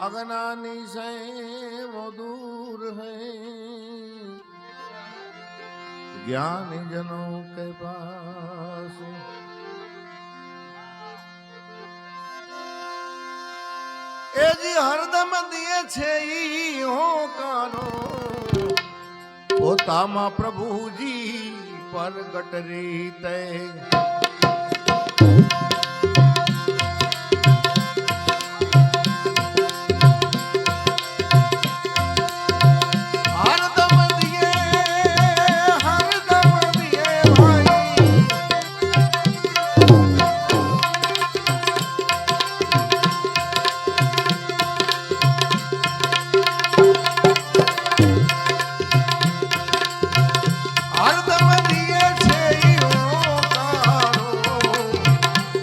अगनानी से वो दूर है ज्ञान जनों के पास ए जी हरदम दिए छे हो कानो પોતામાં પ્રભુજી પ્રગટ રીતે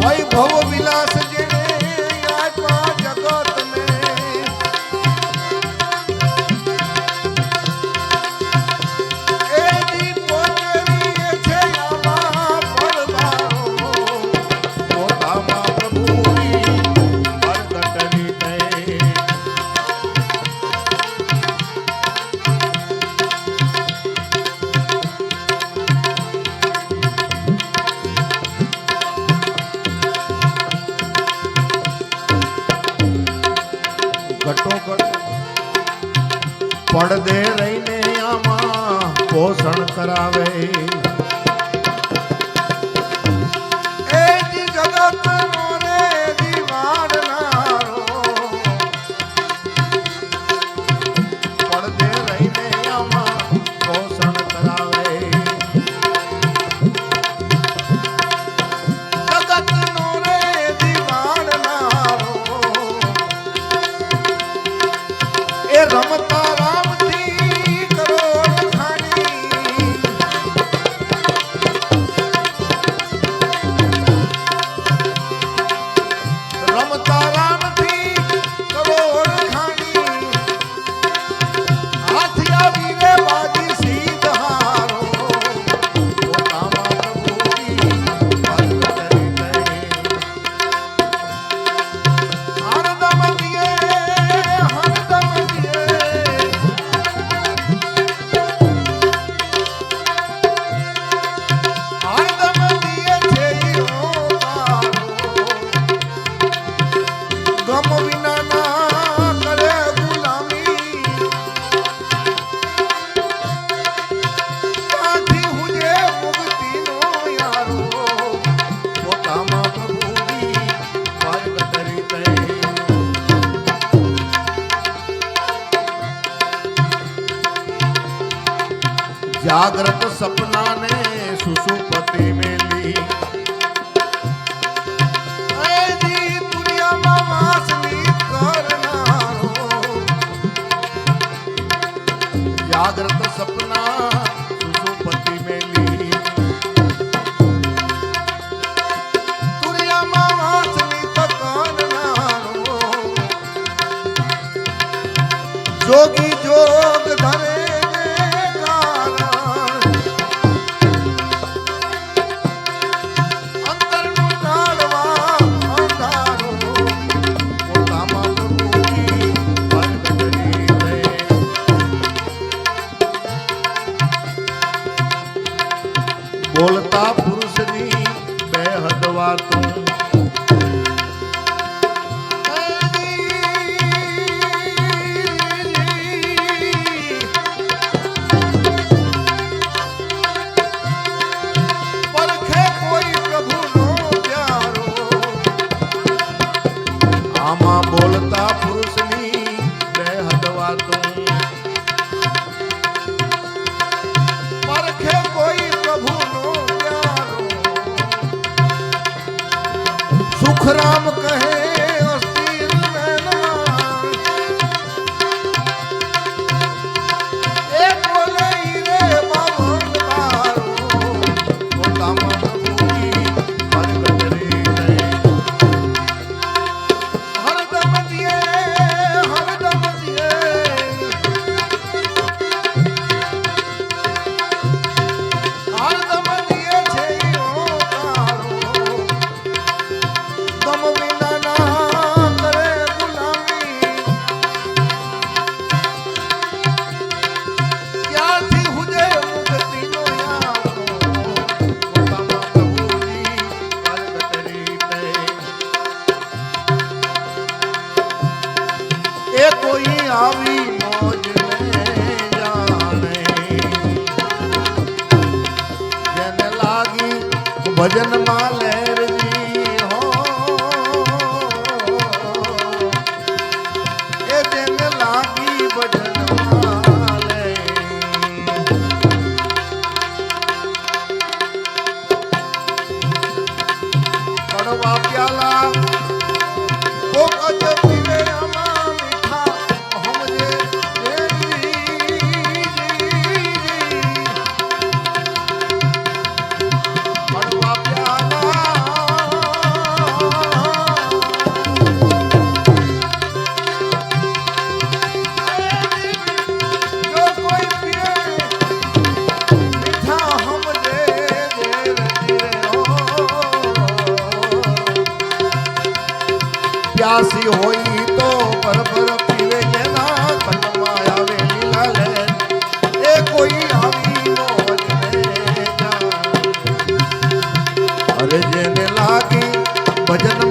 વૈભવ વિલાસ મળદે રહીને આમાં પોષણ કરાવે. જાગ્રત સપનાને સુસુપતિ મેલી. જાગ્રત સુખરામ કહે. આવી મોજ જેને લાગી ભજનમાં લહેરજી હો. એ જેને લાગી ભજન કડવા પ્યાલા પ્યાસી હોય તો ભરભર પીવે જેના કલમાં આવે લીલા લે એ કોઈ આવી અરે જેને લાગી ભજનમાં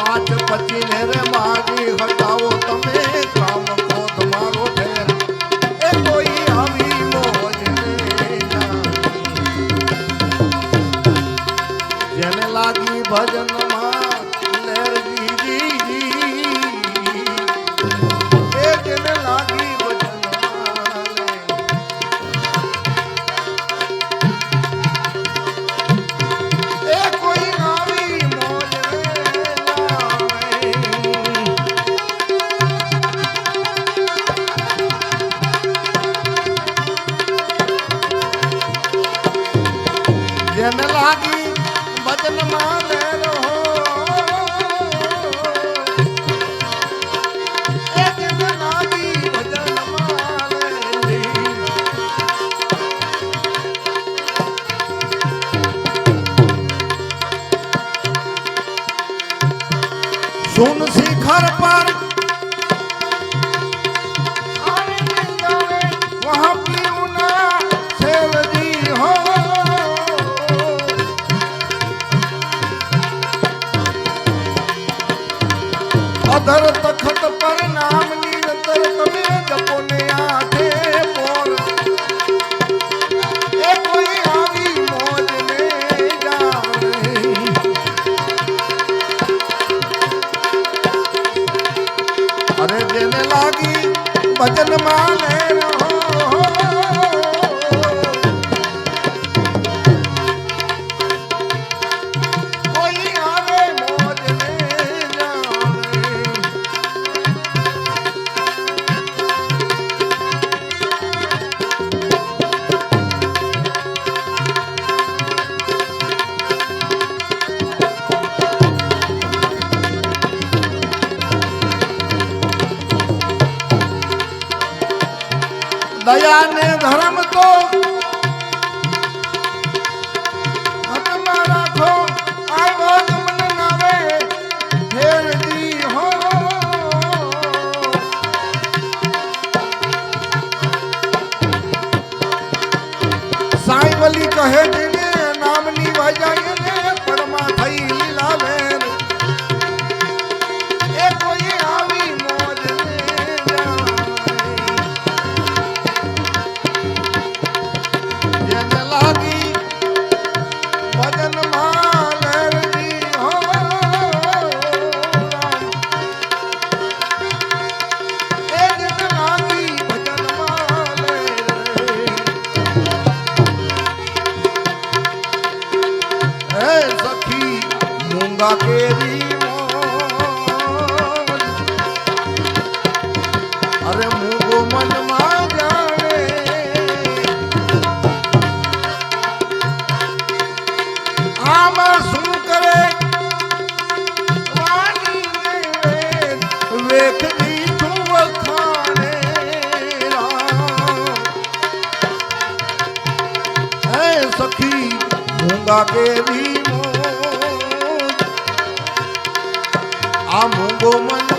પાંચ પચીને રે મારી હટાવો તમે, કામ ક્રોધ મારો ઠેર. એ કોઈ આવી મોજ જેને લાગી ભજનમાં અધર તખત પર નામ નિરંતર તમે જપો ને આઠે પોર એ કોઈ આવી મોજ ને જાણે અરે જેને લાગી ભજન માને રહો દયા ને ધર્મ તો. રાખો હો. સાઈ વલી કહે નામની વજાય ને આમાં શું કરે વેખની તું વખાણે. હે સખી મૂંગા કેવી આ મૂંગો મનમાં